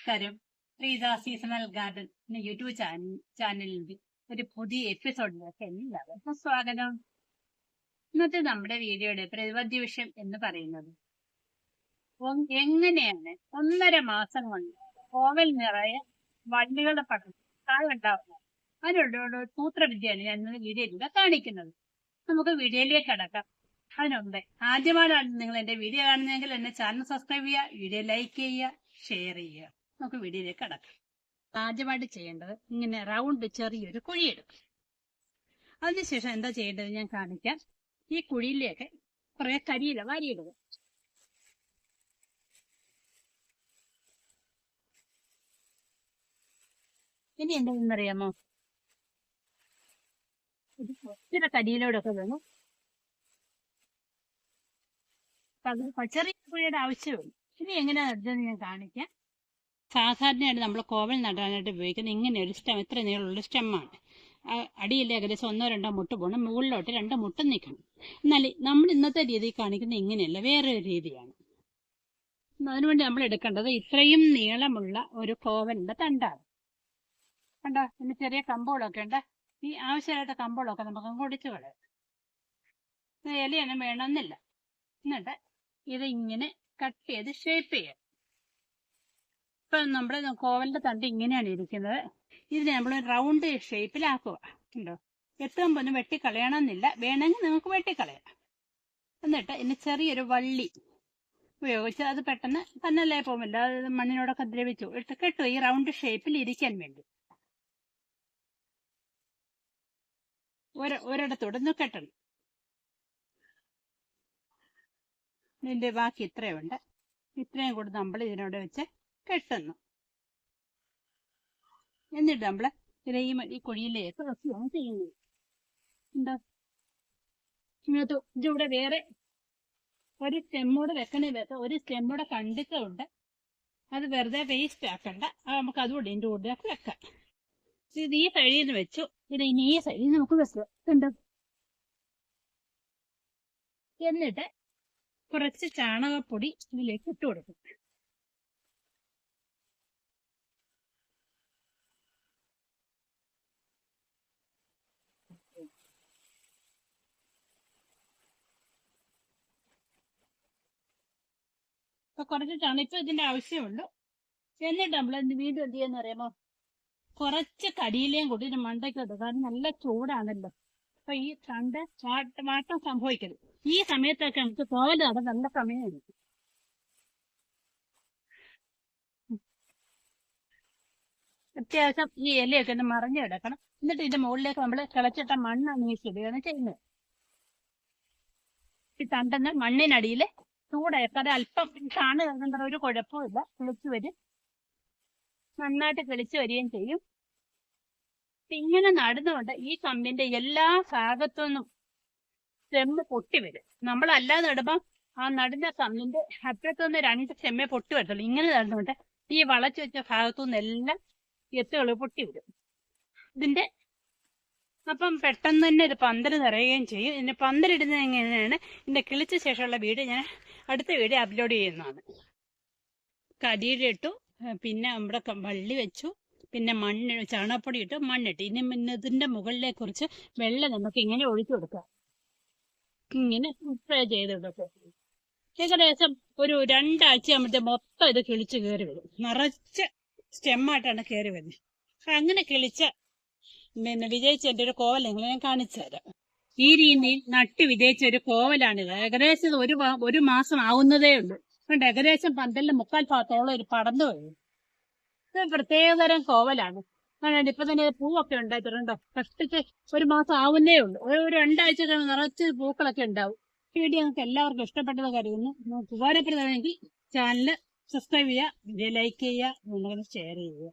നമസ്കാരം. Preetha seasonal garden എന്ന YouTube channel ചാനലിന്റെ ഒരു പുതിയ എപ്പിസോഡിലേക്ക് എല്ലാവർക്കും സ്വാഗതം. ഇന്നത്തെ നമ്മുടെ വീഡിയോയുടെ പ്രതിപാദ്യ വിഷയം എന്ന് പറയുന്നത് എങ്ങനെയാണ് ഒന്നര മാസം കൊണ്ട് കോവൽ നിറയെ വള്ളികളുടെ പട്ടം കായ ഉണ്ടാവുന്നത് അതിനുള്ള സൂത്രവിദ്യയാണ് ഞാൻ ഇന്ന് വീഡിയോയിലൂടെ കാണിക്കുന്നത്. നമുക്ക് വീഡിയോയിലേക്ക് കടക്കാം. അതിനുണ്ട് ആദ്യമായിട്ടാണ് നിങ്ങൾ എന്റെ വീഡിയോ കാണുന്നതെങ്കിൽ എന്നെ ചാനൽ സബ്സ്ക്രൈബ് ചെയ്യുക വീഡിയോ ലൈക്ക് ചെയ്യുക ഷെയർ ചെയ്യുക. നമുക്ക് വീഡിയോയിലേക്ക് അടക്കാം ആദ്യമായിട്ട് ചെയ്യേണ്ടത് ഇങ്ങനെ റൗണ്ട് ചെറിയൊരു കുഴിയെടുക്കും അതിനുശേഷം എന്താ ചെയ്യേണ്ടത് ഞാൻ കാണിക്കാം. ഈ കുഴിയിലേക്ക് കുറെ കരിയില വാരിയിടുക. ഇനി എന്താണെന്നറിയാമോ ഇത് ഒത്തിരി കരിയിലോടൊക്കെ വേണം. ചെറിയ കുഴിയുടെ ആവശ്യമുള്ളൂ ഇനി എങ്ങനെയാണെന്ന് ഞാൻ കാണിക്കാം. സാധാരണയായിട്ട് നമ്മൾ കോവൽ നടാനായിട്ട് ഉപയോഗിക്കുന്ന ഇങ്ങനെ ഒരു സ്റ്റെം ഇത്ര നീളമുള്ള സ്റ്റെമ്മാണ്. അടിയിൽ ഏകദേശം ഒന്നോ രണ്ടോ മുട്ട് പോകണം മുകളിലോട്ട് രണ്ട് മുട്ടും നിൽക്കണം. എന്നാൽ നമ്മൾ ഇന്നത്തെ രീതി കാണിക്കുന്ന ഇങ്ങനെയല്ല വേറെ ഒരു രീതിയാണ് അതിനുവേണ്ടി നമ്മൾ എടുക്കേണ്ടത് ഇത്രയും നീളമുള്ള ഒരു കോവലിന്റെ തണ്ടാണ്. കണ്ടോ? പിന്നെ ചെറിയ കമ്പുകളൊക്കെ ഉണ്ട്. ഈ ആവശ്യമായിട്ട് കമ്പുകളൊക്കെ നമുക്ക് കുടിച്ചു കളയാം. ഇലയൊന്നും വേണമെന്നില്ല. എന്നിട്ട് ഇത് ഇങ്ങനെ കട്ട് ചെയ്ത് ഷേപ്പ് ചെയ്യാം. ഇപ്പൊ നമ്മുടെ കോവലിന്റെ തണ്ട് ഇങ്ങനെയാണ് ഇരിക്കുന്നത്. ഇതിനെ നമ്മൾ റൗണ്ട് ഷേപ്പിലാക്കുക ഉണ്ടോ എത്തുമ്പോൾ ഒന്ന് വെട്ടിക്കളയണമെന്നില്ല. വേണമെങ്കിൽ നിങ്ങൾക്ക് വെട്ടിക്കളയാം. എന്നിട്ട് ഇനി ചെറിയൊരു വള്ളി ഉപയോഗിച്ച് അത് പെട്ടെന്ന് തന്നല്ലേ പോകുമല്ല അത് മണ്ണിനോടൊക്കെ ദ്രവിച്ചു. ഇട്ട് കെട്ടു ഈ റൗണ്ട് ഷേപ്പിൽ ഇരിക്കാൻ വേണ്ടി. ഒരു ഒരിടത്തോടെ ഒന്ന് കെട്ടണം. ഇതിന്റെ ബാക്കി ഇത്രയുണ്ട്. ഇത്രയും കൂടി നമ്മൾ ഇതിനോട് വെച്ച് കെട്ടുന്നു. എന്നിട്ട് നമ്മൾ ഇരയും ഈ ഈ കുഴിയിലേക്ക് വെക്കുകയാണ് ചെയ്യുന്നത്. എന്താ? ഇതിനകത്ത് ഇതിവിടെ വേറെ ഒരു സ്റ്റെമ്മോട് വെക്കണേ വെക്കാം ഒരു സ്റ്റെമ്മൂടെ കണ്ടിട്ടുണ്ട് അത് വെറുതെ വേസ്റ്റ് ആക്കണ്ട. അത് നമുക്ക് അതുകൂടി ഇതിന്റെ കൂടെ വെക്കാം. ഇത് ഈ സൈഡിൽ നിന്ന് വെച്ചു. ഇത് ഇനി ഈ സൈഡിൽ നിന്ന് നമുക്ക് വെക്കുക ഉണ്ട് എന്നിട്ട് കുറച്ച് ചാണകപ്പൊടി ഇതിലേക്ക് ഇട്ട് കൊടുക്കും. അപ്പൊ കുറച്ച് തണുപ്പ് ഇപ്പൊ ഇതിന്റെ ആവശ്യമുള്ളൂ. എന്നിട്ട് നമ്മൾ വീണ്ടും എന്ത് ചെയ്യാന്ന് പറയുമ്പോ കുറച്ച് കരിയിലയും കൂടി ഇതിന്റെ മണ്ടയ്ക്ക് ഇടുക. കാരണം നല്ല ചൂടാണല്ലോ. അപ്പൊ ഈ തണ്ട് മാറ്റ- സംഭവിക്കരുത്. ഈ സമയത്തൊക്കെ നമുക്ക് കോവൽ നട നല്ല സമയമാണ് അത്യാവശ്യം ഈ ഇലയൊക്കെ ഒന്ന് മറിഞ്ഞു കിടക്കണം. എന്നിട്ട് ഇതിന്റെ മുകളിലേക്ക് നമ്മൾ കിളച്ചിട്ട മണ്ണ് വീശിടുകയാണ് ചെയ്യുന്നത്. ഈ തണ്ടെന്ന് മണ്ണിനടിയിൽ ചൂടേക്കാതെ അല്പം ചാണ് കിടക്കേണ്ട ഒരു കുഴപ്പമില്ല കിളിച്ചു വരും. നന്നായിട്ട് കിളിച്ചു വരികയും ചെയ്യും. ഇങ്ങനെ നടന്നുകൊണ്ട് ഈ കമ്പിന്റെ എല്ലാ ഭാഗത്തുനിന്നും ചെമ്മ് പൊട്ടി വരും. നമ്മൾ അല്ലാതെ നടുമ്പം ആ നടുന്ന കമ്പിന്റെ അറ്റത്തുനിന്ന് രണ്ട് ചെമ്മേ പൊട്ടി വരത്തുള്ളൂ. ഇങ്ങനെ നടന്നുകൊണ്ട് ഈ വളച്ചു വെച്ച ഭാഗത്തുനിന്ന് എല്ലാം എത്തുകൾ പൊട്ടി വരും. ഇതിന്റെ അപ്പം പെട്ടെന്ന് തന്നെ ഇത് പന്തൽ നിറയുകയും ചെയ്യും. ഇതിന് പന്തലിടുന്നത് എങ്ങനെയാണ്? ഇതിന്റെ കിളിച്ച ശേഷമുള്ള വീഡിയോ ഞാൻ അടുത്ത വീഡിയോ അപ്ലോഡ് ചെയ്യുന്നതാണ്. കരിയുടെ ഇട്ടു പിന്നെ ക- വള്ളി വെച്ചു പിന്നെ മണ്ണ് ചാണകപ്പൊടി ഇട്ട് മണ്ണിട്ട്. ഇനി ഇതിന്റെ മുകളിലെ കുറച്ച് വെള്ളം നമുക്ക് ഇങ്ങനെ ഒഴിച്ചു കൊടുക്കാം. ഇങ്ങനെ സ്പ്രേ ചെയ്ത് കൊടുക്കാം. ഏകദേശം ഒരു രണ്ടാഴ്ച ആകുമ്പോഴത്തെ മൊത്തം ഇത് കിളിച്ച് കയറി വരും. നിറച്ച് സ്റ്റെമ്മായിട്ടാണ് കയറി വരുന്നത്. അങ്ങനെ കിളിച്ച പിന്നെ വിജയിച്ച എന്റെ ഒരു കോവൽ നിങ്ങൾ ഞാൻ കാണിച്ചു തരാം. ഈ രീതിയിൽ നട്ട് വിജയിച്ച ഒരു കോവലാണിത് ഏകദേശം ഒരു ഒരു മാസം ആവുന്നതേ ഉള്ളൂ. അതുകൊണ്ട് ഏകദേശം പന്തലിന് മുക്കാൽ ഭാഗത്തോളം ഒരു പടന്നു കഴിയും ഇത് പ്രത്യേകതരം കോവലാണ്. അതുകൊണ്ട് ഇപ്പൊ തന്നെ പൂവൊക്കെ ഉണ്ടായിട്ടുണ്ടോ. കഷ്ടിച്ച് ഒരു മാസം ആവുന്നേ ഉള്ളൂ. ഒരു രണ്ടാഴ്ച നിറച്ച് പൂക്കളൊക്കെ ഉണ്ടാവും. വീഡിയോ നിങ്ങൾക്ക് എല്ലാവർക്കും ഇഷ്ടപ്പെട്ടത് കരുതുന്നു. ഉപകാരപ്രദമാണെങ്കിൽ ചാനൽ സബ്സ്ക്രൈബ് ചെയ്യുക ലൈക്ക് ചെയ്യുക ഷെയർ ചെയ്യുക.